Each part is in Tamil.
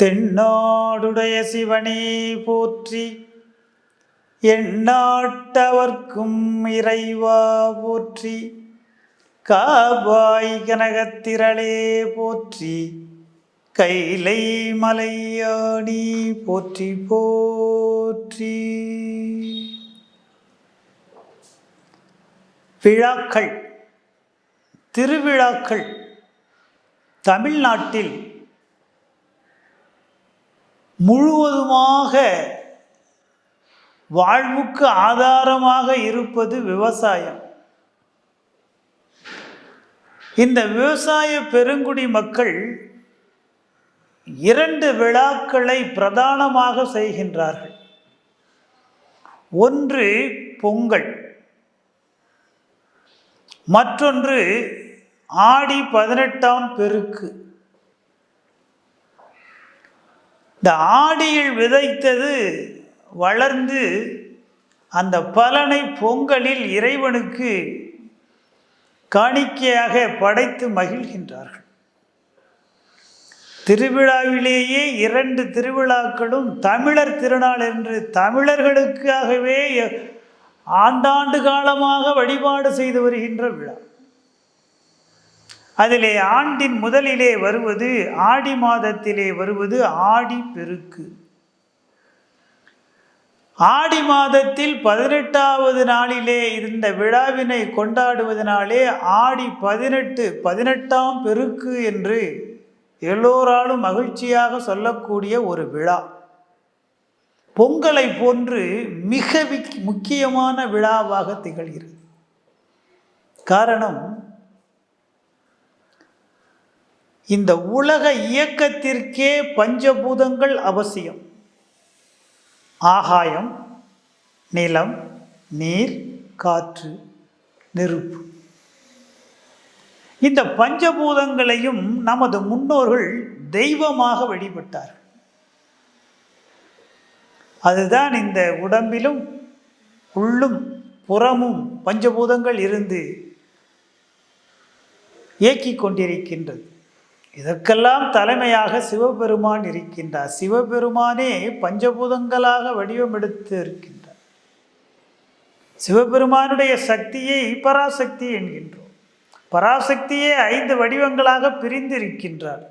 தென்னாடுடைய சிவனே போற்றி எண்ணாட்டவர்க்கும் இறைவா போற்றி காபாய் கனகத்திரளே போற்றி கைலை மலையாணி போற்றி போற்றி. விழாக்கள் திருவிழாக்கள் தமிழ்நாட்டில் முழுவதுமாக வாழ்வுக்கு ஆதாரமாக இருப்பது விவசாயம். இந்த விவசாய பெருங்குடி மக்கள் இரண்டு விழாக்களை பிரதானமாக செய்கின்றார்கள். ஒன்று பொங்கல் மற்றொன்று ஆடி பதினெட்டாம் பெருக்கு. இந்த ஆடியில் விதைத்தது வளர்ந்து அந்த பலனை பொங்கலில் இறைவனுக்கு காணிக்கையாக படைத்து மகிழ்கின்றார்கள். திருவிழாவிலேயே இரண்டு திருவிழாக்களும் தமிழர் திருநாள் என்று தமிழர்களுக்காகவே ஆண்டாண்டு காலமாக வழிபாடு செய்து வருகின்ற விழா. அதிலே ஆண்டின் முதலிலே வருவது ஆடி மாதத்திலே வருவது ஆடி பெருக்கு. ஆடி மாதத்தில் பதினெட்டாவது நாளிலே இருந்த விழாவினை கொண்டாடுவதனாலே ஆடி பதினெட்டு பதினெட்டாம் பெருக்கு என்று எல்லோராலும் மகிழ்ச்சியாக சொல்லக்கூடிய ஒரு விழா. பொங்கலை போன்று மிக முக்கியமான விழாவாக திகழ்கிறது. காரணம் இந்த உலக இயக்கத்திற்கே பஞ்சபூதங்கள் அவசியம். ஆகாயம் நிலம் நீர் காற்று நெருப்பு. இந்த பஞ்சபூதங்களையும் நமது முன்னோர்கள் தெய்வமாக வழிபட்டார் அதுதான் இந்த உடம்பிலும் உள்ளும் புறமும் பஞ்சபூதங்கள் இருந்து இயக்கிக் கொண்டிருக்கின்றது. இதற்கெல்லாம் தலைமையாக சிவபெருமான் இருக்கின்றார். சிவபெருமானே பஞ்சபூதங்களாக வடிவம் எடுத்து இருக்கின்றார். சிவபெருமானுடைய சக்தியை பராசக்தி என்கின்றோம். பராசக்தியே ஐந்து வடிவங்களாக பிரிந்திருக்கின்றார்.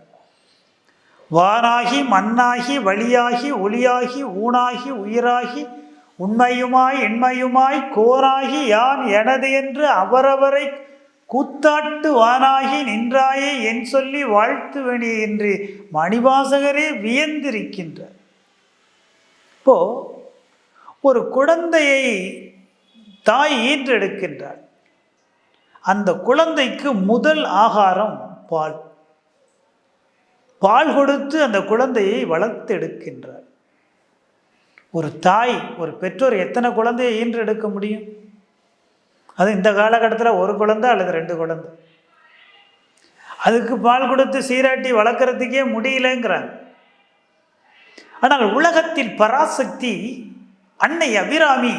வானாகி மண்ணாகி வழியாகி ஒளியாகி ஊனாகி உயிராகி உண்மையுமாய் எண்மையுமாய் கோராகி யான் எனது என்று அவரவரை கூத்தாட்டு வானாகி நின்றாயே என் சொல்லி வாழ்த்துவனே என்று மணிவாசகரே வியந்திருக்கின்றார். இப்போ ஒரு குழந்தையை தாய் ஈன்றெடுக்கின்றார் அந்த குழந்தைக்கு முதல் ஆகாரம் பால். பால் கொடுத்து அந்த குழந்தையை வளர்த்தெடுக்கின்றார். ஒரு தாய் ஒரு பெற்றோர் எத்தனை குழந்தையை ஈன்றெடுக்க முடியும்? அது இந்த காலகட்டத்தில் ஒரு குழந்தை அல்லது ரெண்டு குழந்தை. அதுக்கு பால் கொடுத்து சீராட்டி வளர்க்குறதுக்கே முடியலங்கிறாங்க. ஆனால் உலகத்தில் பராசக்தி அன்னை அபிராமி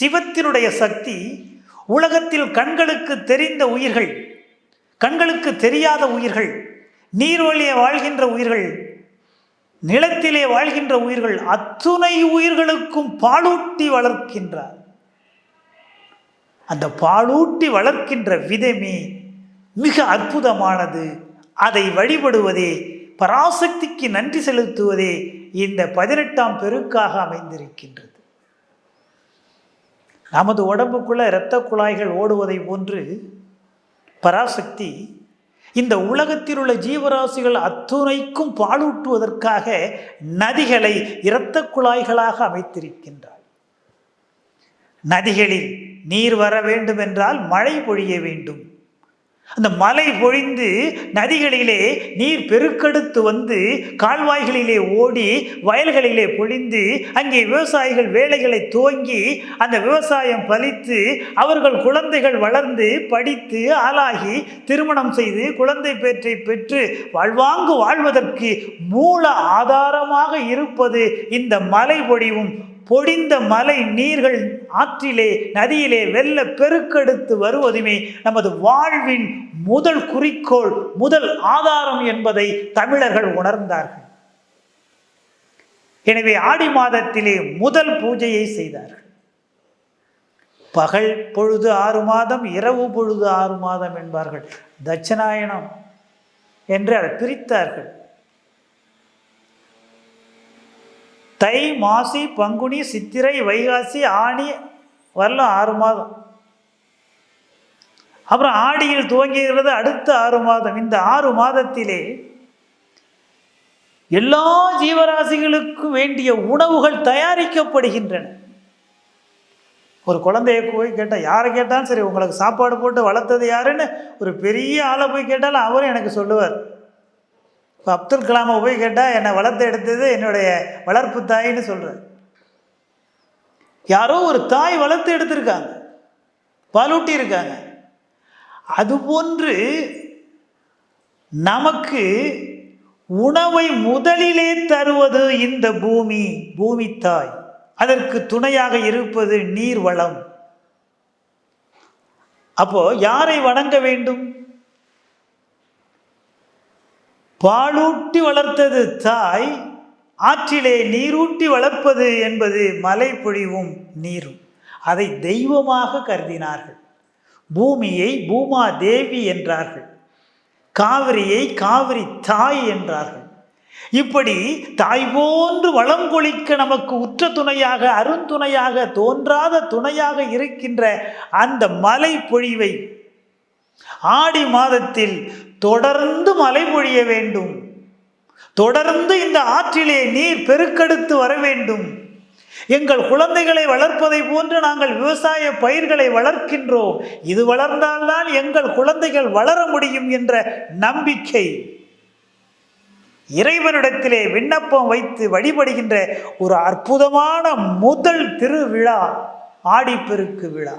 சிவத்தினுடைய சக்தி உலகத்தில் கண்களுக்கு தெரிந்த உயிர்கள் கண்களுக்கு தெரியாத உயிர்கள் நீர்வழியே வாழ்கின்ற உயிர்கள் நிலத்திலே வாழ்கின்ற உயிர்கள் அத்துணை உயிர்களுக்கும் பாலூட்டி வளர்க்கின்றார். அந்த பாலூட்டி வளர்க்கின்ற விதமே மிக அற்புதமானது. அதை வழிபடுவதே பராசக்திக்கு நன்றி செலுத்துவதே இந்த பதினெட்டாம் பெருக்காக அமைந்திருக்கின்றது. நமது உடம்புக்குள்ள இரத்த குழாய்கள் ஓடுவதை போன்று பராசக்தி இந்த உலகத்தில் உள்ள ஜீவராசிகள் அத்துணைக்கும் பாலூட்டுவதற்காக நதிகளை இரத்த குழாய்களாக அமைத்திருக்கின்றார் நதிகளில் நீர் வர வேண்டும் என்றால் மழை பொழிய வேண்டும். அந்த மலை பொழிந்து நதிகளிலே நீர் பெருக்கெடுத்து வந்து கால்வாய்களிலே ஓடி வயல்களிலே பொழிந்து அங்கே விவசாயிகள் வேலைகளை துவங்கி அந்த விவசாயம் பலித்து அவர்கள் குழந்தைகள் வளர்ந்து படித்து ஆளாகி திருமணம் செய்து குழந்தை பேற்றை பெற்று வாழ்வாங்கு வாழ்வதற்கு மூல ஆதாரமாக இருப்பது இந்த மலை பொழிவும். பொடிந்த மலை நீர்கள் ஆற்றிலே நதியிலே வெள்ள பெருக்கெடுத்து வருவதுமே நமது வாழ்வின் முதல் குறிக்கோள் முதல் ஆதாரம் என்பதை தமிழர்கள் உணர்ந்தார்கள். எனவே ஆடி மாதத்திலே முதல் பூஜையை செய்தார்கள். பகல் பொழுது ஆறு மாதம் இரவு பொழுது ஆறு மாதம் என்பார்கள். தட்சிணாயனம் என்று அதை பிரித்தார்கள். தை மாசி பங்குனி சித்திரை வைகாசி ஆணி வரலாம் ஆறு மாதம். அப்புறம் ஆடியில் துவங்குகிறது அடுத்த ஆறு மாதம். இந்த ஆறு மாதத்திலே எல்லா ஜீவராசிகளுக்கும் வேண்டிய உணவுகள் தயாரிக்கப்படுகின்றன. ஒரு குழந்தைய போய் கேட்டால் யாரை கேட்டாலும் சரி உங்களுக்கு சாப்பாடு போட்டு வளர்த்தது யாருன்னு ஒரு பெரிய ஆளை போய் கேட்டாலும் அவரும் எனக்கு சொல்லுவார். இப்போ அப்துல் கலாமை போய் கேட்டால் என்னை வளர்த்து எடுத்தது என்னுடைய வளர்ப்பு தாயின்னு சொல்கிறார் யாரோ ஒரு தாய் வளர்த்து எடுத்திருக்காங்க. பாலூட்டி இருக்காங்க. அதுபோன்று நமக்கு உணவை முதலிலே தருவது இந்த பூமி பூமி தாய். அதற்கு துணையாக இருப்பது நீர் வளம் அப்போ யாரை வணங்க வேண்டும்? பாலூட்டி வளர்த்தது தாய் ஆற்றிலே நீரூட்டி வளர்ப்பது என்பது மலை பொழிவும் நீரும். அதை தெய்வமாக கருதினார்கள். பூமியை பூமா தேவி என்றார்கள். காவிரியை காவிரி தாய் என்றார்கள். இப்படி தாய் போன்று வளம் கொளிக்க நமக்கு உற்ற துணையாக அருந்துணையாக தோன்றாத துணையாக இருக்கின்ற அந்த மலை பொழிவை ஆடி மாதத்தில் தொடர்ந்து மழை பொழிய வேண்டும். தொடர்ந்து இந்த ஆற்றிலே நீர் பெருக்கெடுத்து வர வேண்டும். எங்கள் குழந்தைகளை வளர்ப்பதை போன்று நாங்கள் விவசாய பயிர்களை வளர்க்கின்றோம். இது வளர்ந்தால்தான் எங்கள் குழந்தைகள் வளர முடியும் என்ற நம்பிக்கை. இறைவனிடத்திலே விண்ணப்பம் வைத்து வழிபடுகின்ற ஒரு அற்புதமான முதல் திருவிழா ஆடிப்பெருக்கு விழா.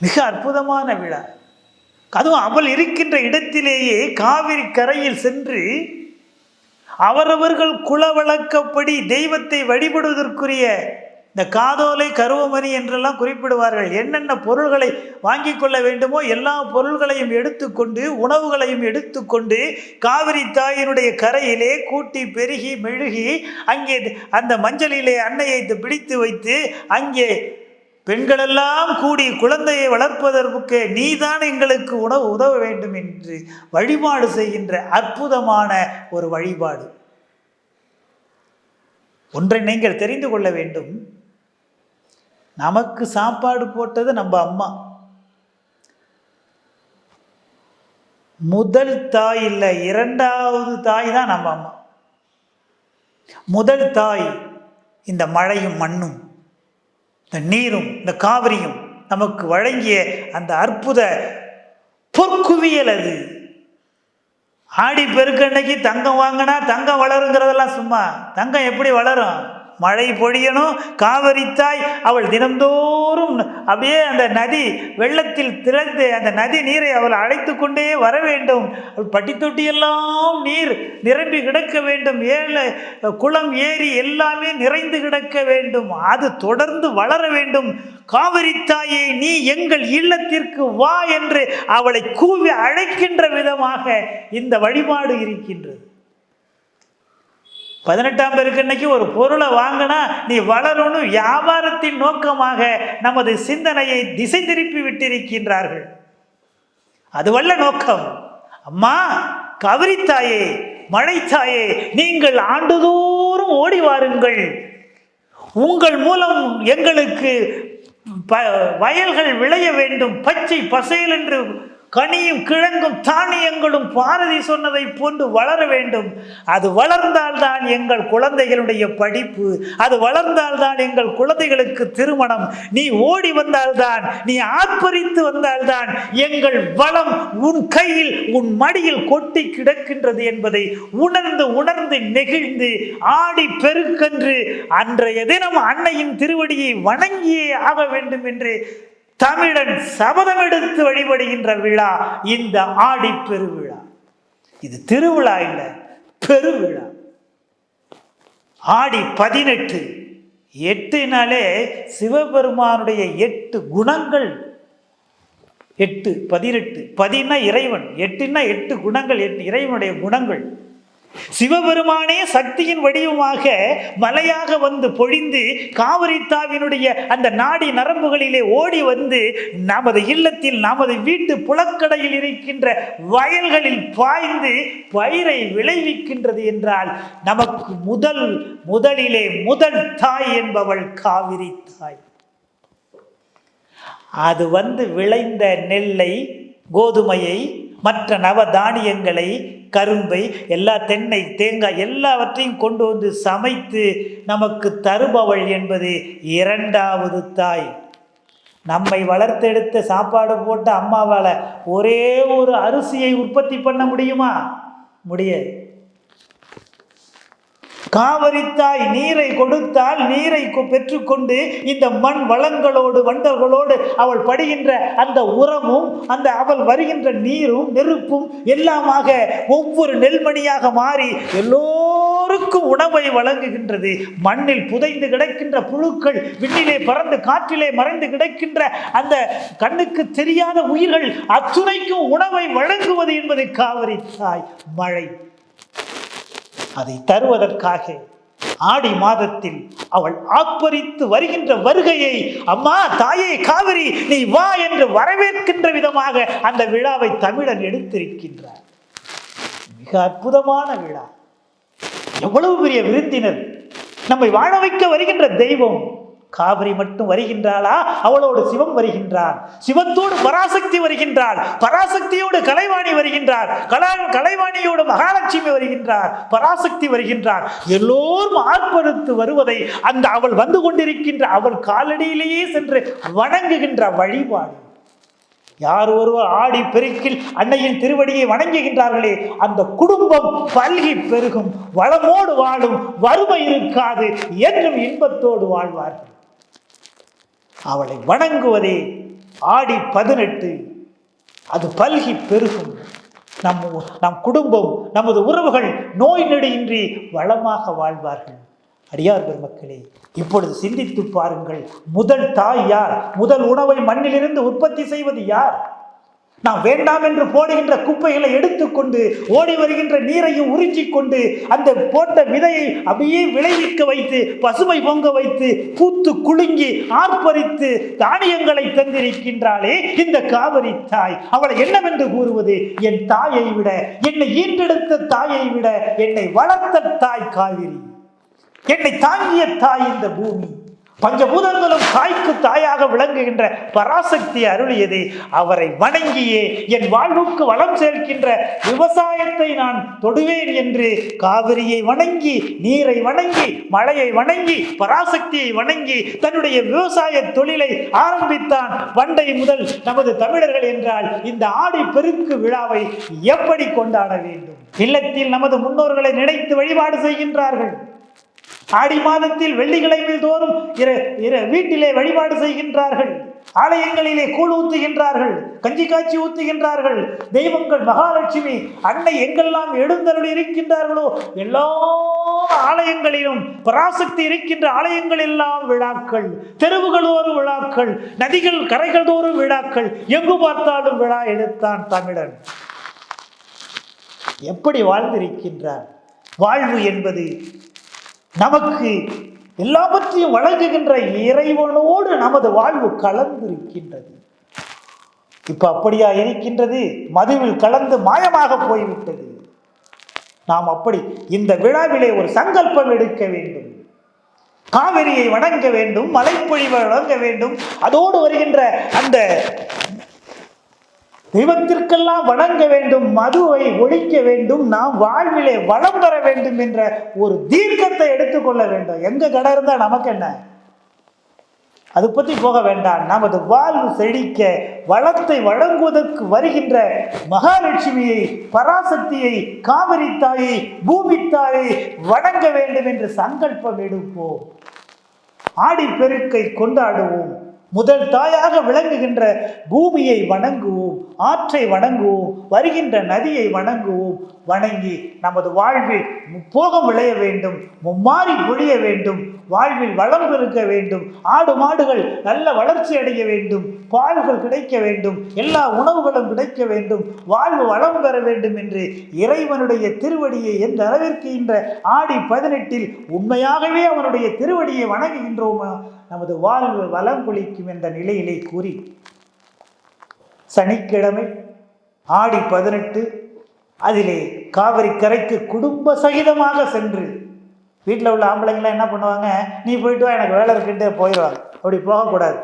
மிக அற்புதமான விழா. அதுவும் அவள் இருக்கின்ற இடத்திலேயே காவிரி கரையில் சென்று அவரவர்கள் குல வழக்கப்படி தெய்வத்தை வழிபடுவதற்குரிய இந்த காதோலை கருவமணி என்றெல்லாம் குறிப்பிடுவார்கள். என்னென்ன பொருள்களை வாங்கி கொள்ள வேண்டுமோ எல்லா பொருள்களையும் எடுத்துக்கொண்டு உணவுகளையும் எடுத்துக்கொண்டு காவிரி தாயினுடைய கரையிலே கூட்டி பெருகி மெழுகி அங்கே அந்த மஞ்சளிலே அன்னையை பிடித்து வைத்து அங்கே பெண்களெல்லாம் கூடி குழந்தையை வளர்ப்பதற்கு நீதான் எங்களுக்கு உணவு உதவ வேண்டும் என்று வழிபாடு செய்கின்ற அற்புதமான ஒரு வழிபாடு. ஒன்றை நீங்கள் தெரிந்து கொள்ள வேண்டும். நமக்கு சாப்பாடு போட்டது நம்ம அம்மா. முதல் தாய் இல்லை இரண்டாவது தாய் தான் நம்ம அம்மா. முதல் தாய் இந்த மழையும் மண்ணும். இந்த நீரும் இந்த காவிரியும் நமக்கு வழங்கிய அந்த அற்புத பொற்குவியல் அது. ஆடி பெருக்கன்னைக்கு தங்கம் வாங்கினா தங்கம் வளருங்கிறதெல்லாம் சும்மா தங்கம் எப்படி வளரும்? மழை பொழியணும் காவரித்தாய். அவள் தினந்தோறும் அப்படியே அந்த நதி வெள்ளத்தில் திறந்து அந்த நதி நீரை அவள் அழைத்து கொண்டே வர வேண்டும். பட்டி தொட்டியெல்லாம் நீர் நிரம்பி கிடக்க வேண்டும். ஏழை குளம் ஏரி எல்லாமே நிறைந்து கிடக்க வேண்டும். அது தொடர்ந்து வளர வேண்டும். காவிரித்தாயை நீ எங்கள் இல்லத்திற்கு வா என்று அவளை கூவி அழைக்கின்ற விதமாக இந்த வழிபாடு இருக்கின்றது. பதினெட்டாம் பேருக்கு இன்னைக்கு ஒரு பொருளை வாங்கினா நீ வளரணும் வியாபாரத்தின் நோக்கமாக நமது சிந்தனையை திசை திருப்பி விட்டிருக்கின்றார்கள். அதுவல்ல நோக்கம். அம்மா கவரித்தாயே மழைத்தாயே நீங்கள் ஆண்டுதோறும் ஓடி வாருங்கள். உங்கள் மூலம் எங்களுக்கு ப வயல்கள் விளைய வேண்டும் பச்சை பசையல் என்று கனியும் கிழங்கும் தானியங்களும் பாரதி சொன்னதை போன்று வளர வேண்டும். அது வளர்ந்தால்தான் எங்கள் குழந்தைகளுடைய படிப்பு. அது வளர்ந்தால்தான் எங்கள் குழந்தைகளுக்கு திருமணம். நீ ஓடி வந்தால்தான் நீ ஆர்ப்பரித்து வந்தால்தான் எங்கள் வளம் உன் கையில் உன் மடியில் கொட்டி கிடக்கின்றது என்பதை உணர்ந்து உணர்ந்து நெகிழ்ந்து ஆடி பெருக்கன்று அன்றைய தினம் அன்னையின் திருவடியை வணங்கியே ஆக வேண்டும் என்று தமிழன் சபதம் எடுத்து வழிபடுகின்ற விழா இந்த ஆடி பெருவிழா. இது திருவிழா இல்லை பெருவிழா. ஆடி பதினெட்டு எட்டுனாலே சிவபெருமானுடைய எட்டு குணங்கள். எட்டு பதினெட்டு பதினா இறைவன். எட்டுன்னா எட்டு குணங்கள் எட்டு இறைவனுடைய குணங்கள். சிவபெருமானே சக்தியின் வடிவமாக மலையாக வந்து பொழிந்து காவிரித்தாவினுடைய அந்த நாடி நரம்புகளிலே ஓடி வந்து நமது இல்லத்தில் நமது வீட்டு புலக்கடையில் இருக்கின்ற வயல்களில் பாய்ந்து பயிரை விளைவிக்கின்றது என்றால் நமக்கு முதல் முதலிலே முதல் தாய் என்பவள் காவிரி தாய். அது வந்து விளைந்த நெல்லை கோதுமையை மற்ற நவ தானியங்களை கரும்பை எல்லா தென்னை தேங்காய் எல்லாவற்றையும் கொண்டு வந்து சமைத்து நமக்கு தருபவள் என்பது இரண்டாவது தாய். நம்மை வளர்த்தெடுத்த சாப்பாடு போட்ட அம்மாவால் ஒரே ஒரு அரிசியை உற்பத்தி பண்ண முடியுமா? முடியாது. காவரித்தாய் நீரை கொடுத்தால் நீரை பெற்றுக்கொண்டு இந்த மண் வளங்களோடு வண்டல்களோடு அவள் படுகின்ற அந்த உரமும் அந்த அவள் வருகின்ற நீரும் நெருப்பும் எல்லாமாக ஒவ்வொரு நெல்மணியாக மாறி எல்லோருக்கும் உணவை வழங்குகின்றது. மண்ணில் புதைந்து கிடக்கின்ற புழுக்கள் விண்ணிலே பறந்து காற்றிலே மறைந்து கிடக்கின்ற அந்த கண்ணுக்கு தெரியாத உயிர்கள் அத்துணைக்கும் உணவை வழங்குவது என்பது காவிரி தாய் மழை. அதை தருவதற்காக ஆடி மாதத்தில் அவள் ஆப்பரித்து வருகின்ற வருகையை அம்மா தாயே காவிரி நீ வா என்று வரவேற்கின்ற விதமாக அந்த விழாவை தமிழன் எடுத்திருக்கின்றார். மிக அற்புதமான விழா. எவ்வளவு பெரிய விருந்தினர். நம்மை வாழ வைக்க வருகின்ற தெய்வம் காவிரி மட்டும் வருகின்றாளா? அவளோடு சிவம் வருகின்றான். சிவத்தோடு பராசக்தி வருகின்றாள். பராசக்தியோடு கலைவாணி வருகின்றார். கலா கலைவாணியோடு மகாலட்சுமி வருகின்றார். பராசக்தி வருகின்றார். எல்லோரும் ஆர்ப்பரித்து வருவதை அந்த அவள் வந்து கொண்டிருக்கின்ற அவள் காலடியிலேயே சென்று வணங்குகின்ற வழிபாடு. யார் ஒருவர் ஆடி பெருக்கில் அன்னையின் திருவடியை வணங்குகின்றார்களே அந்த குடும்பம் பல்கி பெருகும். வளமோடு வாழும் வறுமை இருக்காது என்றும் இன்பத்தோடு வாழ்வார்கள். அவளை வணங்குவதே ஆடி பதினெட்டு. அது பல்கி பெருகும். நம் நம் குடும்பம் நமது உறவுகள் நோய் நெடியின்றி வளமாக வாழ்வார்கள். அடியார் பெருமக்களே இப்பொழுது சிந்தித்து பாருங்கள். முதல் தாய் யார்? முதல் உணவை மண்ணிலிருந்து உற்பத்தி செய்வது யார்? நாம் வேண்டாம் என்று போடுகின்ற குப்பைகளை எடுத்துக்கொண்டு ஓடி வருகின்ற நீரையும் உறிஞ்சிக் கொண்டு அந்த போட்ட விதையை அப்படியே விளைவிக்க வைத்து பசுமை பொங்க வைத்து பூத்து குலுங்கி ஆர்ப்பரித்து தானியங்களை தந்திருக்கின்றாளே இந்த காவிரி தாய். அவளை என்னவென்று கூறுவது? என் தாயை விட என்னை ஈன்றெடுத்த தாயை விட என்னை வளர்த்த தாய் காவிரி. என்னை தாங்கிய தாய் இந்த பூமி. பஞ்சபூதங்களும் தாய்க்கு தாயாக விளங்குகின்ற பராசக்தி அருளியது அவரை வணங்கியே என் வாழ்வுக்கு வளம் சேர்க்கின்ற விவசாயத்தை நான் தொடுவேன் என்று காவிரியை வணங்கி நீரை வணங்கி மழையை வணங்கி பராசக்தியை வணங்கி தன்னுடைய விவசாய தொழிலை ஆரம்பித்தான் வண்டை முதல் நமது தமிழர்கள் என்றால் இந்த ஆடி பெருக்கு விழாவை எப்படி கொண்டாட வேண்டும்? இல்லத்தில் நமது முன்னோர்களை நினைத்து வழிபாடு செய்கின்றார்கள். ஆடி மாதத்தில் வெள்ளிக்கிழமை தோறும் இரு இரு வீட்டிலே வழிபாடு செய்கின்றார்கள். ஆலயங்களிலே கூழ் ஊத்துகின்றார்கள். கஞ்சி காய்ச்சி ஊத்துகின்றார்கள். தெய்வங்கள் மகாலட்சுமி அன்னை எங்கெல்லாம் எழுந்தருள் இருக்கின்றார்களோ எல்லா ஆலயங்களிலும் பராசக்தி இருக்கின்ற ஆலயங்கள் எல்லாம் விழாக்கள் தெருவுகளோறு விழாக்கள். நதிகள் கரைகள் தோறும் விழாக்கள். எங்கு பார்த்தாலும் விழா எடுத்தான் தமிழன். எப்படி வாழ்ந்திருக்கின்றார்? வாழ்வு என்பது நமக்கு எல்லாவற்றையும் வழங்குகின்ற இறைவனோடு நமது வாழ்வு கலந்திருக்கின்றது. இப்ப அப்படியா இருக்கின்றது? மதுவில் கலந்து மாயமாக போய்விட்டது. நாம் அப்படி இந்த விழாவிலே ஒரு சங்கல்பம் எடுக்க வேண்டும். காவிரியை வணங்க வேண்டும் மலைப்பொழிவை வணங்க வேண்டும். அதோடு வருகின்ற அந்த தெய்வத்திற்கெல்லாம் வணங்க வேண்டும் மதுவை ஒழிக்க வேண்டும் நாம் வாழ்விலே வளம் பெற வேண்டும் என்ற ஒரு தீர்க்கத்தை எடுத்துக்கொள்ள வேண்டும். எங்க கடை இருந்தால் நமக்கு என்ன? அது பற்றி போக வேண்டாம். நமது வாழ்வு செழிக்க வளத்தை வழங்குவதற்கு வருகின்ற மகாலட்சுமியை பராசக்தியை காவிரி தாயை பூமி தாயை வணங்க வேண்டும் என்று சங்கல்பம் எடுப்போம். ஆடி பெருக்கை கொண்டாடுவோம். முதல் தாயாக விளங்குகின்ற பூமியை வணங்குவோம் ஆற்றை வணங்குவோம் வருகின்ற நதியை வணங்குவோம். வணங்கி நமது வாழ்வில் முப்போகம் விளைய வேண்டும் மும்மாறி பொழிய வேண்டும் வாழ்வில் வளம் பெருக்க வேண்டும் ஆடு மாடுகள் நல்ல வளர்ச்சி அடைய வேண்டும் பால்கள் கிடைக்க வேண்டும் எல்லா உணவுகளும் கிடைக்க வேண்டும் வாழ்வு வளம் பெற வேண்டும் என்று இறைவனுடைய திருவடியை எந்த அளவிற்கு இன்ற ஆடி பதினெட்டில் உண்மையாகவே அவனுடைய திருவடியை வணங்குகின்றோமா நமது வாழ்வு வளம் குளிக்கும் என்ற நிலையிலே கூறி சனிக்கிழமை ஆடி பதினெட்டு அதிலே காவிரி கரைக்கு குடும்ப சகிதமாக சென்று வீட்டில் உள்ள ஆம்பளைங்களாம் என்ன பண்ணுவாங்க? நீ போயிட்டு வா எனக்கு வேலை இருக்குன்ட்டு போயிடுவாங்க. அப்படி போகக்கூடாது.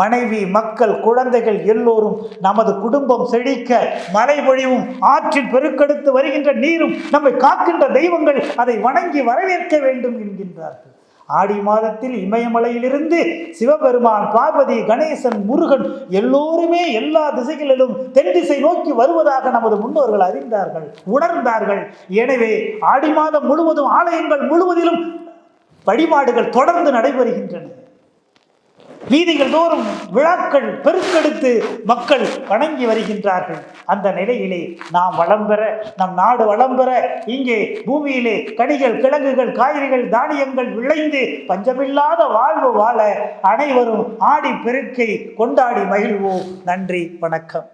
மனைவி மக்கள் குழந்தைகள் எல்லோரும் நமது குடும்பம் செழிக்க மழை பொழிவும் ஆற்றில் பெருக்கெடுத்து வருகின்ற நீரும் நம்மை காக்கின்ற தெய்வங்கள் அதை வணங்கி வரவேற்க வேண்டும் என்கின்றார்கள். ஆடி மாதத்தில் இமயமலையிலிருந்து சிவபெருமான் பார்வதி கணேசன் முருகன் எல்லோருமே எல்லா திசைகளிலும் தென் திசை நோக்கி வருவதாக நமது முன்னோர்கள் அறிந்தார்கள் உணர்ந்தார்கள். எனவே ஆடி மாதம் முழுவதும் ஆலயங்கள் முழுவதிலும் வழிபாடுகள் தொடர்ந்து நடைபெறுகின்றன. வீதிகள் தோறும் விழாக்கள் பெருக்கெடுத்து மக்கள் வணங்கி வருகின்றார்கள். அந்த நிலையிலே நாம் வளம் பெற நம் நாடு வளம் பெற இங்கே பூமியிலே கனிகள் கிழங்குகள் காய்கறிகள் தானியங்கள் விளைந்து பஞ்சமில்லாத வாழ்வு வாழ அனைவரும் ஆடி பெருக்கை கொண்டாடி மகிழ்வோம். நன்றி வணக்கம்.